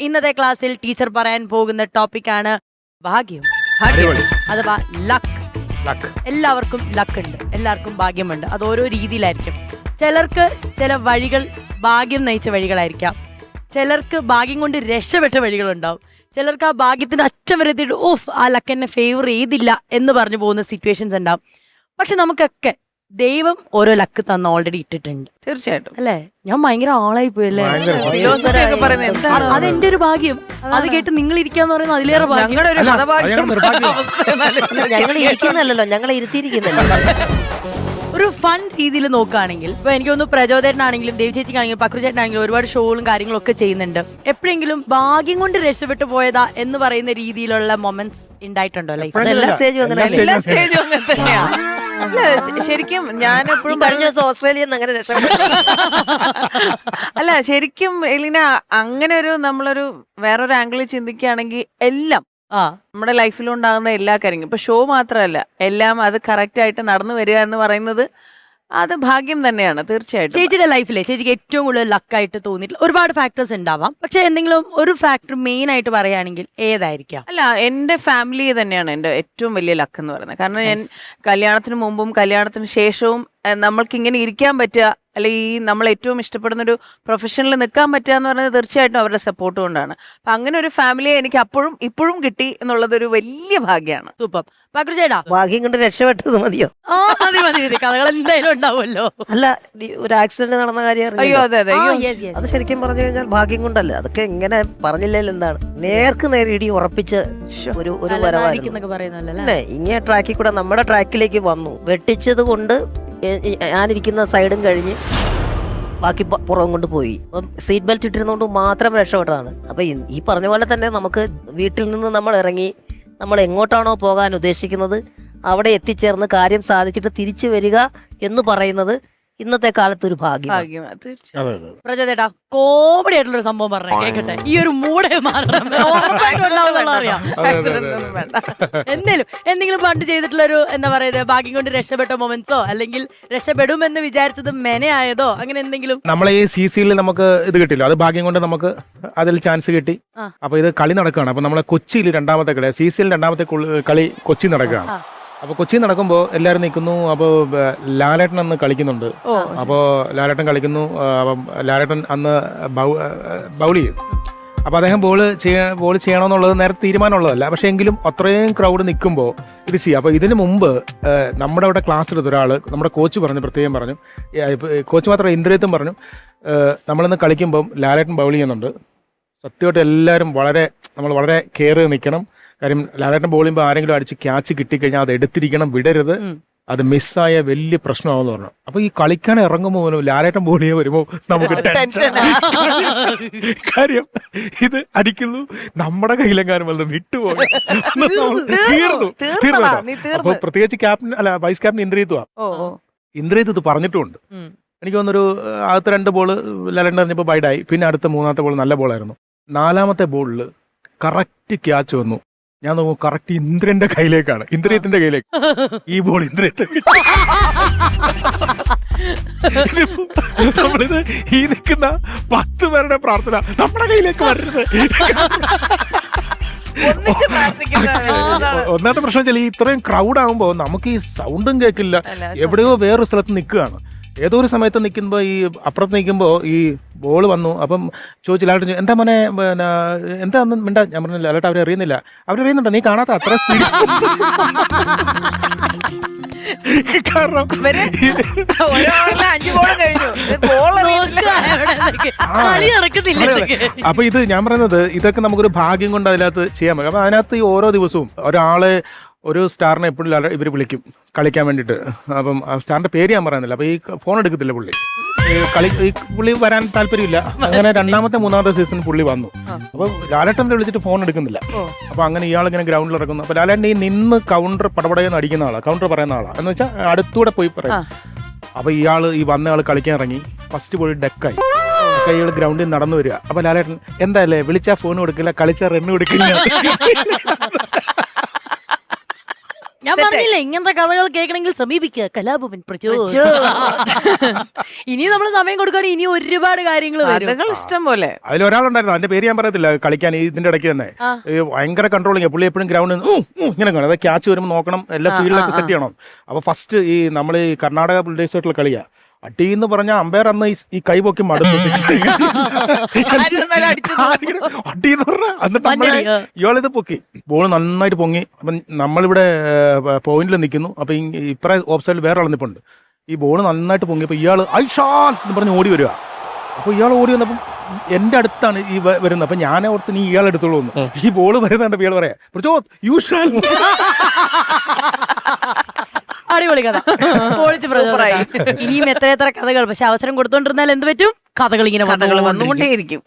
ഇന്നത്തെ ക്ലാസ്സിൽ ടീച്ചർ പറയാൻ പോകുന്ന ടോപ്പിക്കാണ് ഭാഗ്യം. അടിപൊളി. അഥവാ ലക്ക് ലക്ക് എല്ലാവർക്കും ലക്ക് ഉണ്ട്. എല്ലാവർക്കും ഭാഗ്യമുണ്ട്. അത് ഓരോ രീതിയിലായിരിക്കും. ചിലർക്ക് ചില വഴികൾ ഭാഗ്യം നയിച്ച വഴികളായിരിക്കാം. ചിലർക്ക് ഭാഗ്യം കൊണ്ട് രക്ഷപ്പെട്ട വഴികളുണ്ടാവും. ചിലർക്ക് ആ ഭാഗ്യത്തിന് അറ്റം വരെ എത്തിയിട്ട് ഓഫ് ആ ലക്ക് എന്നെ ഫേവർ ചെയ്തില്ല എന്ന് പറഞ്ഞു പോകുന്ന സിറ്റുവേഷൻസ് ഉണ്ടാവും. പക്ഷെ നമുക്കൊക്കെ ദൈവം ഓരോ ലക്ക് തന്ന ഓൾറെഡി ഇട്ടിട്ടുണ്ട്. തീർച്ചയായിട്ടും. അല്ലേ? ഞാൻ ഭയങ്കര ആളായി അത് എന്റെ ഒരു ഭാഗ്യം. അത് കേട്ട് നിങ്ങൾ ഇരിക്കാന്ന് പറയുന്നത് അതിലേറെ അല്ല, ഞങ്ങൾ ഇരിക്കുന്നല്ലോ ഞങ്ങളെ ഇരുത്തിയിരിക്കുന്നല്ലോ ഒരു ഫൺ രീതിയിൽ നോക്കുകയാണെങ്കിൽ ഇപ്പൊ എനിക്ക് തോന്നുന്നു പ്രചോദനാണെങ്കിലും ദേവി ചേച്ചിക്കാണെങ്കിലും പക്രുചേട്ടനാണെങ്കിലും ഒരുപാട് ഷോകളും കാര്യങ്ങളും ഒക്കെ ചെയ്യുന്നുണ്ട്. എപ്പോഴെങ്കിലും ഭാഗ്യം കൊണ്ട് രക്ഷപ്പെട്ടു പോയതാ എന്ന് പറയുന്ന രീതിയിലുള്ള മൊമെന്റ്സ് ഉണ്ടായിട്ടുണ്ടോ? ലൈഫ് എല്ലാ സ്റ്റേജും അങ്ങനെ എല്ലാ അല്ല ശ- ശരിക്കും ഞാൻ എപ്പോഴും കഴിഞ്ഞ ഓസ്ട്രേലിയ ഓസ്ട്രേലിയയിൽ നിന്ന് അങ്ങനെ രക്ഷപ്പെട്ടു. അല്ല ശരിക്കും എലിന അങ്ങനെ ഒരു നമ്മളൊരു വേറൊരു ആംഗിളിൽ ചിന്തിക്കുകയാണെങ്കിൽ എല്ലാം ആ. നമ്മുടെ ലൈഫിലുണ്ടാകുന്ന എല്ലാ കാര്യങ്ങളും. ഇപ്പൊ ഷോ മാത്രമല്ല എല്ലാം അത് കറക്റ്റ് ആയിട്ട് നടന്നു വരിക എന്ന് പറയുന്നത് അത് ഭാഗ്യം തന്നെയാണ് തീർച്ചയായിട്ടും. ചേച്ചിയുടെ ലൈഫിലെ ചേച്ചിക്ക് ഏറ്റവും കൂടുതൽ ലക്കായിട്ട് തോന്നിയിട്ടുള്ള ഒരുപാട് ഫാക്ടേഴ്സ് ഉണ്ടാവാം. പക്ഷെ എന്തെങ്കിലും ഒരു ഫാക്ടർ മെയിൻ ആയിട്ട് പറയുകയാണെങ്കിൽ ഏതായിരിക്കാം? അല്ല എന്റെ ഫാമിലി തന്നെയാണ് എന്റെ ഏറ്റവും വലിയ ലക്ക് എന്ന് പറയുന്നത്. കാരണം ഞാൻ കല്യാണത്തിന് മുമ്പും കല്യാണത്തിന് ശേഷവും നമ്മൾക്ക് ഇങ്ങനെ ഇരിക്കാൻ പറ്റുക അല്ലെ ഈ നമ്മൾ ഏറ്റവും ഇഷ്ടപ്പെടുന്ന ഒരു പ്രൊഫഷനിൽ നിൽക്കാൻ പറ്റുക എന്ന് പറയുന്നത് തീർച്ചയായിട്ടും അവരുടെ സപ്പോർട്ട് കൊണ്ടാണ്. അപ്പൊ അങ്ങനെ ഒരു ഫാമിലിയെ എനിക്ക് അപ്പോഴും ഇപ്പോഴും കിട്ടി എന്നുള്ളത് ഒരു വലിയ ഭാഗ്യമാണ് സൂപ്പർ. ഭാഗ്യം കൊണ്ട് രക്ഷപ്പെട്ടത് മതിയോ? ആ മതി മതി മതി. കഥകൾ എന്തായാലും ഉണ്ടാവുമല്ലോ. അല്ല ഈ ഒരു ആക്സിഡന്റ് നടന്ന കാര്യം അയ്യോ അറിഞ്ഞില്ലേ? അതെ അതെ. ആ, അയ്യോ. yes, yes. അത് ശരിക്കും പറഞ്ഞു കഴിഞ്ഞാൽ ഭാഗ്യം കൊണ്ടല്ല. അതൊക്കെ എങ്ങനെ പറഞ്ഞില്ലെങ്കിൽ എന്താണ്? നേർക്ക് നേരെ ഇടി ഉറപ്പിച്ച് ഒരു ഒരു വരവായിരുന്നു. പറയുന്നല്ലോ അല്ലേ ഇങ്ങനെ ട്രാക്കിൽ കൂടെ നമ്മുടെ ട്രാക്കിലേക്ക് വന്നു. വെട്ടിച്ചത് കൊണ്ട് ഞാനിരിക്കുന്ന സൈഡും കഴിഞ്ഞ് ബാക്കി പുറവും പുറം കൊണ്ട് പോയി. അപ്പം സീറ്റ് ബെൽറ്റ് ഇട്ടിരുന്നോണ്ട് മാത്രം രക്ഷപ്പെട്ടതാണ്. അപ്പൊ ഈ പറഞ്ഞ പോലെ തന്നെ നമുക്ക് വീട്ടിൽ നിന്ന് നമ്മൾ ഇറങ്ങി നമ്മൾ എങ്ങോട്ടാണോ പോകാൻ ഉദ്ദേശിക്കുന്നത് അവിടെ എത്തിച്ചേർന്ന് കാര്യം സാധിച്ചിട്ട് തിരിച്ചു വരിക എന്ന് പറയുന്നത് ഇന്നത്തെ കാലത്ത് ഒരു ഭാഗ്യം. ഭാഗ്യം തീർച്ചയായും. അതെ അതെ പ്രജോദേട്ടാ കോമഡി ആയിട്ടുള്ള ഒരു സംഭവം പറഞ്ഞു കേക്കട്ടെ? ഈ ഒരു മൂടെ മാറണം. ഉറപ്പായിട്ടും ഉണ്ടാവുന്നുള്ള അറിയാം. അതെ, അതെ, Accident അതെ, ഒന്നും വേണ്ട. എന്തേലും എന്തെങ്കിലും പണ്ട് ചെയ്തിട്ടുള്ള ഒരു എന്താ പറയുക ഭാഗ്യം കൊണ്ട് രക്ഷപ്പെട്ട മൊമെന്റ്സോ അല്ലെങ്കിൽ രക്ഷപ്പെടുമെന്ന് വിചാരിച്ചത് മെനയായതോ അങ്ങനെ എന്തെങ്കിലും? നമ്മളെ ഈ സി സിയിൽ നമുക്ക് ഇത് കിട്ടില്ല അത് ഭാഗ്യം കൊണ്ട് നമുക്ക് അതിൽ ചാൻസ് കിട്ടി. ആ. അപ്പൊ ഇത് കളി നടക്കുകയാണ്. അപ്പൊ നമ്മളെ കൊച്ചിയിൽ രണ്ടാമത്തെ കളി സി സിയിൽ രണ്ടാമത്തെ കുളി- കളി കൊച്ചി നടക്കുകയാണ്. ആ. അപ്പൊ കൊച്ചി നടക്കുമ്പോൾ എല്ലാരും നിൽക്കുന്നു. അപ്പോൾ ലാലേട്ടൻ അന്ന് കളിക്കുന്നുണ്ട്. അപ്പോൾ ലാലേട്ടൻ കളിക്കുന്നു. അപ്പം ലാലേട്ടൻ അന്ന് ബൗ- ബൗൾ ചെയ്യും. അപ്പോൾ അദ്ദേഹം ബോൾ ചെയ്യ ബോൾ ചെയ്യണമെന്നുള്ളത് നേരെ തീരുമാനമുള്ളതല്ല. പക്ഷേ എങ്കിലും അത്രയും ക്രൗഡ് നിൽക്കുമ്പോൾ ഇത് ചെയ്യുക അപ്പോൾ ഇതിനു മുമ്പ് നമ്മുടെ അവിടെ ക്ലാസ് എടുത്ത ഒരാൾ നമ്മുടെ കോച്ച് പറഞ്ഞു പ്രത്യേകം പറഞ്ഞു. കോച്ച് മാത്രമല്ല ഇന്ദ്രിയത്തും പറഞ്ഞു. നമ്മളിന്ന് കളിക്കുമ്പം ലാലേട്ടൻ ബൗൾ ചെയ്യുന്നുണ്ട്. സത്യമായിട്ട് എല്ലാവരും വളരെ നമ്മൾ വളരെ കെയർ നിൽക്കണം. കാര്യം ലാലേട്ടൻ ബോൾ ചെയ്യുമ്പോൾ ആരെങ്കിലും അടിച്ച് ക്യാച്ച് കിട്ടിക്കഴിഞ്ഞാൽ അത് എടുത്തിരിക്കണം വിടരുത്. അത് മിസ്സായ വലിയ പ്രശ്നമാവെന്ന് പറഞ്ഞു. അപ്പൊ ഈ കളിക്കാൻ ഇറങ്ങുമ്പോൾ പോലും ലാലേട്ടൻ ബോൾ ചെയ്യാൻ വരുമ്പോൾ നമുക്ക് ടെൻഷൻ കാര്യം ഇത് അടിക്കുന്നു നമ്മുടെ കയ്യിലെങ്ങാനും വന്ന് വിട്ടുപോയി തീർന്നു തീർന്ന്. അപ്പൊ പ്രത്യേകിച്ച് ക്യാപ്റ്റൻ അല്ല വൈസ് ക്യാപ്റ്റൻ ഇന്ദ്രിയത്വ ഇന്ദ്രിയത്ത് ഇത് പറഞ്ഞിട്ടുമുണ്ട്. എനിക്ക് തോന്നുന്നൊരു ആദ്യത്തെ രണ്ട് ബോൾ ലാലേട്ടൻ എറിഞ്ഞപ്പോൾ ബൈഡായി പിന്നെ അടുത്ത മൂന്നാമത്തെ ബോൾ നല്ല ബോളായിരുന്നു നാലാമത്തെ ബോളിൽ കറക്റ്റ് ക്യാച്ച് വന്നു. ഞാൻ നോക്കും കറക്റ്റ് ഇന്ദ്രന്റെ കയ്യിലേക്കാണ്. ഇന്ദ്രിയത്തിന്റെ കയ്യിലേക്ക്. ഈ ബോൾ ഇന്ദ്രിയത്തെ നമ്മളിത് ഈ നിൽക്കുന്ന പത്ത് പേരുടെ പ്രാർത്ഥന നമ്മുടെ കയ്യിലേക്ക് വരരുത്. ഒന്നാമത്തെ പ്രശ്നം വെച്ചാൽ ഈ ഇത്രയും ക്രൗഡ് ആകുമ്പോൾ നമുക്ക് ഈ സൗണ്ടും കേൾക്കില്ല എവിടെയോ വേറൊരു സ്ഥലത്ത് നിൽക്കുകയാണ്. ഏതോ ഒരു സമയത്ത് നിൽക്കുമ്പോൾ ഈ അപ്പുറത്ത് നിൽക്കുമ്പോൾ ഈ ബോൾ വന്നു. അപ്പം ചോദിച്ചു ലാലേട്ടൻ എന്താ മോനെ പിന്നെ എന്താ ഒന്നും മിണ്ടാ? ഞാൻ പറഞ്ഞു ലാലേട്ട അവരെ അറിയുന്നില്ല. അവരറിയുന്നുണ്ടോ നീ കാണാത്ത അത്ര സ്പീഡ് കാരണം ഇവർ ഓരോ അഞ്ച് ബോൾ കഴിഞ്ഞു. കളി നടക്കുന്നില്ല. അപ്പൊ ഇത് ഞാൻ പറയുന്നത് ഇതൊക്കെ നമുക്കൊരു ഭാഗ്യം കൊണ്ട് അതിനകത്ത് ചെയ്യാൻ പറ്റും. അപ്പൊ അതിനകത്ത് ഈ ഓരോ ദിവസവും ഒരാളെ ഒരു സ്റ്റാറിനെ എപ്പോഴും ഇവർ വിളിക്കും കളിക്കാൻ വേണ്ടിയിട്ട്. അപ്പം ആ സ്റ്റാറിന്റെ പേര് ഞാൻ പറയുന്നില്ല. അപ്പോൾ ഈ ഫോൺ എടുക്കത്തില്ല പുള്ളി. കളി ഈ പുള്ളി വരാൻ താല്പര്യമില്ല. അങ്ങനെ രണ്ടാമത്തെ മൂന്നാമത്തെ സീസൺ പുള്ളി വന്നു. അപ്പോൾ ലാലേട്ടന്റെ വിളിച്ചിട്ട് ഫോൺ എടുക്കുന്നില്ല. അപ്പോൾ അങ്ങനെ ഇയാൾ ഇങ്ങനെ ഗ്രൗണ്ടിൽ ഇറക്കുന്നു അപ്പോൾ ലാലേട്ടൻ ഈ നിന്ന് കൗണ്ടർ പടപടയെന്ന് അടിക്കുന്ന ആളാണ് കൗണ്ടർ പറയുന്ന ആളാണ് എന്ന് വെച്ചാൽ അടുത്തൂടെ പോയി പറയും. അപ്പോൾ ഇയാൾ ഈ വന്ന ആൾ കളിക്കാൻ ഇറങ്ങി. ഫസ്റ്റ് പോയി ഡെക്കായി. കൈകൾ ഗ്രൗണ്ടിൽ നടന്നു വരിക. അപ്പോൾ ലാലേട്ടൻ എന്തായാലേ വിളിച്ചാൽ ഫോൺ കൊടുക്കില്ല കളിച്ചാൽ റണ്ണ് കൊടുക്കില്ല. ഞാൻ പറഞ്ഞില്ല ഇങ്ങനത്തെ കഥകൾ കേൾക്കണമെങ്കിൽ സമീപിക്കുക കലാഭവൻ പ്രചോദ. ഇനി നമ്മൾ സമയം കൊടുക്കുകയാണെങ്കിൽ ഇനി ഒരുപാട് കാര്യങ്ങൾ വരും. കഥകൾ ഇഷ്ടം പോലെ. അതിൽ ഒരാളുണ്ടായിരുന്നു അതിന്റെ പേര് ഞാൻ പറയത്തില്ല കളിക്കാൻ ഇതിന്റെ ഇടയ്ക്ക് തന്നെ. ഭയങ്കര കൺട്രോളിങ് പുള്ളി എപ്പോഴും ഗ്രൗണ്ട് ഇങ്ങനെ കാണും. അതായത് ക്യാച്ച് വരുമ്പോൾ നോക്കണം എല്ലാ ഫീൽഡിലൊക്കെ സെറ്റ് ചെയ്യണം. അപ്പൊ ഫസ്റ്റ് ഈ നമ്മൾ ഈ കർണാടക ബുൾഡേഴ്സായിട്ടുള്ള കളിയാ. അടി എന്ന് പറഞ്ഞ അമ്പയർ അന്ന് ഈ- കൈ പൊക്കി മടുത്തു അടി എന്ന് പറഞ്ഞ എന്നിട്ട്. ഇയാളിത് പൊക്കി. ബോൾ നന്നായിട്ട് പൊങ്ങി. അപ്പം നമ്മളിവിടെ പോയിന്റിൽ നിൽക്കുന്നു. അപ്പൊ ഇപ്പറ ഓഫ് സൈഡിൽ വേറെ നിൽപ്പുണ്ട് ഈ ബോൾ നന്നായിട്ട് പൊങ്ങി അപ്പൊ ഇയാൾ ഐഷാൻ എന്ന് പറഞ്ഞ് ഓടി വരിക. അപ്പൊ ഇയാൾ ഓടി വന്നപ്പം എന്റെ അടുത്താണ് ഈ വരുന്നത്. അപ്പൊ ഞാൻ ഓർത്ത് നീ ഇയാൾ എടുത്തോളൂ ഈ ബോൾ വരുന്നുണ്ട് ഇയാൾ പറയാ പ്രചോദ് യു ഷാൽ അടിപൊളി കഥ പൊളിച്ച് പ്രചോദനായി ഇനിയും എത്ര എത്ര കഥകൾ? പക്ഷെ അവസരം കൊടുത്തോണ്ടിരുന്നാൽ എന്ത് പറ്റും? കഥകൾ ഇങ്ങനെ കഥകൾ. വന്നുകൊണ്ടേയിരിക്കും.